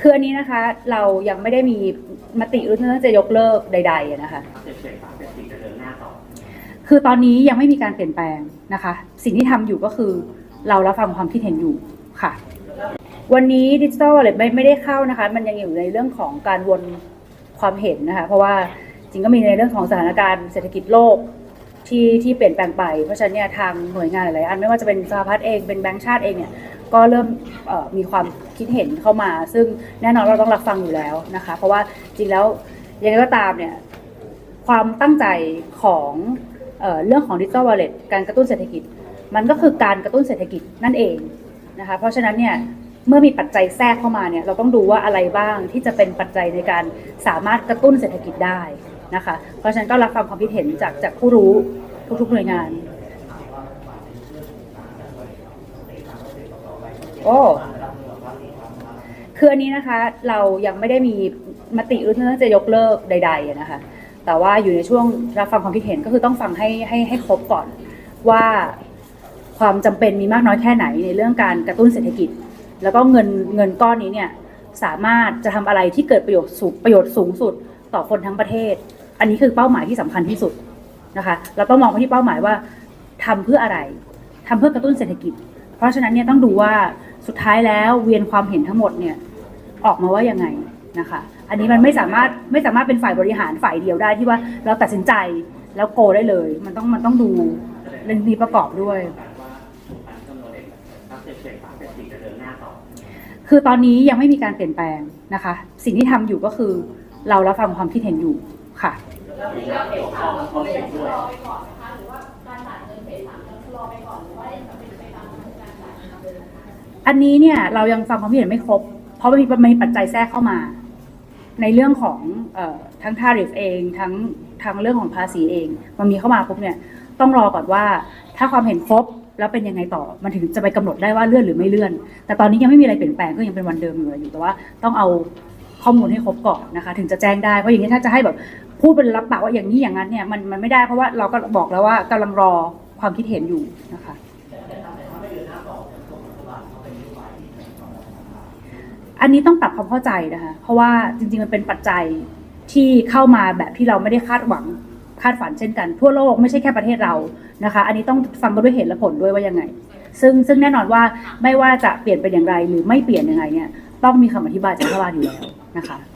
คืออันนี้นะคะเรายังไม่ได้มีมติหรือที่จะยกเลิกใดๆอะนะคะเจ็ดเจ็ดสามเจ็ดสี่จะเดินหน้าต่อคือตอนนี้ยังไม่มีการเปลี่ยนแปลงนะคะ สิ่งที่ทำอยู่ก็คือเรารับฟังความคิดเห็นอยู่ค่ะ วันนี้ดิจิทัลวอลเล็ตไม่ไม่ได้เข้านะคะ มันยังอยู่ในเรื่องของการวนความเห็นนะคะ เพราะว่าจริงก็มีในเรื่องของสถานการณ์เศรษฐกิจโลกที่ที่เปลี่ยนแปลงไป เพราะฉะนั้นเนี่ยทางหน่วยงานหลายๆอันไม่ว่าจะเป็นสหพัฒน์เองเป็นแบงก์ชาติเองเนี่ย ก็เริ่มมีความคิดเห็นเข้ามา ซึ่งแน่นอนเราต้องรับฟังอยู่แล้วนะคะ เพราะว่าจริงแล้วยังไงก็ตามเนี่ยความตั้งใจของเออเรื่องของดิจิ t a ลวอลเล็ตการกระตุ้นเศรษฐกิจ มันก็คือการกระตุ้นเศรษฐกิจนั่นเองนะคะเพราะฉะนั้นเนี่ยเมื่อมีปัจจัยแทรกเข้ามาเนี่ยเราต้องดูว่าอะไรบ้างที่จะเป็นปัจจัยในการสามารถกระตุ้นเศรษฐกิจได้นะคะเพราะฉะนั้นก็รับฟังความคิดเห็นจากจากผู้รู้ทุกๆหน่วยงาน โอ้คืออันนี้นะคะเรายังไม่ได้มีมติหรือที่จะยกเลิกใด ๆนะคะ แต่ว่าอยู่ในช่วงรับฟังความคิดเห็นก็คือต้องฟังให้ให้ให้ครบก่อนว่าความจำเป็นมีมากน้อยแค่ไหนในเรื่องการกระตุ้นเศรษฐกิจ แล้วก็เงินเงินก้อนนี้เนี่ยสามารถจะทำอะไรที่เกิดประโยชน์สูงประโยชน์สูงสุดต่อคนทั้งประเทศ อันนี้คือเป้าหมายที่สำคัญที่สุดนะคะ เราต้องมองไปที่เป้าหมายว่าทำเพื่ออะไรทำเพื่อกระตุ้นเศรษฐกิจ เพราะฉะนั้นเนี่ยต้องดูว่า สุดท้ายแล้วเวียนความเห็นทั้งหมดเนี่ยออกมาว่ายังไงนะคะ อันนี้มันไม่สามารถไม่สามารถเป็นฝ่ายบริหารฝ่ายเดียวได้ที่ว่าเราตัดสินใจแล้วโกได้เลย มันต้องมันต้องดูเรื่องนี้ประกอบด้วย คือตอนนี้ยังไม่มีการเปลี่ยนแปลงนะคะ สิ่งที่ทำอยู่ก็คือเรารับฟังความคิดเห็นอยู่ค่ะรอไปก่อนนะคะหรือว่าการตัดเงินเสร็จสั่งจะรอไปก่อน อันนี้เนี่ยเรายังฟังความคิดเห็นไม่ครบ เพราะมันมีมันมีปัจจัยแทรกเข้ามา ในเรื่องของเอ่อทั้งทาริฟเองทั้งทั้งเรื่องของภาษีเอง มันมีเข้ามาปุ๊บเนี่ยต้องรอก่อนว่าถ้าความเห็นครบแล้วเป็นยังไงต่อ มันถึงจะไปกำหนดได้ว่าเลื่อนหรือไม่เลื่อน แต่ตอนนี้ยังไม่มีอะไรเปลี่ยนแปลงก็ยังเป็นวันเดิมอยู่อยู่แต่ว่าต้องเอาข้อมูลให้ครบก่อนนะคะ ถึงจะแจ้งได้เพราะอย่างนี้ถ้าจะให้แบบพูดเป็นรับปากว่าอย่างนี้อย่างนั้นเนี่ยมันมันไม่ได้เพราะว่าเราก็บอกแล้วว่ากำลังรอความคิดเห็นอยู่นะคะ อันนี้ต้องปรับความเข้าใจนะคะ เพราะว่าจริง ๆ มันเป็นปัจจัยที่เข้ามาแบบที่เราไม่ได้คาดหวังคาดฝันเช่นกัน ทั่วโลกไม่ใช่แค่ประเทศเรานะคะ อันนี้ต้องฟังกันด้วยเหตุและผลด้วยว่ายังไง ซึ่งซึ่งแน่นอนว่าไม่ว่าจะเปลี่ยนเป็นอย่างไรหรือไม่เปลี่ยนยังไงเนี่ยต้องมีคำอธิบายจากรัฐบาลอยู่แล้วนะคะ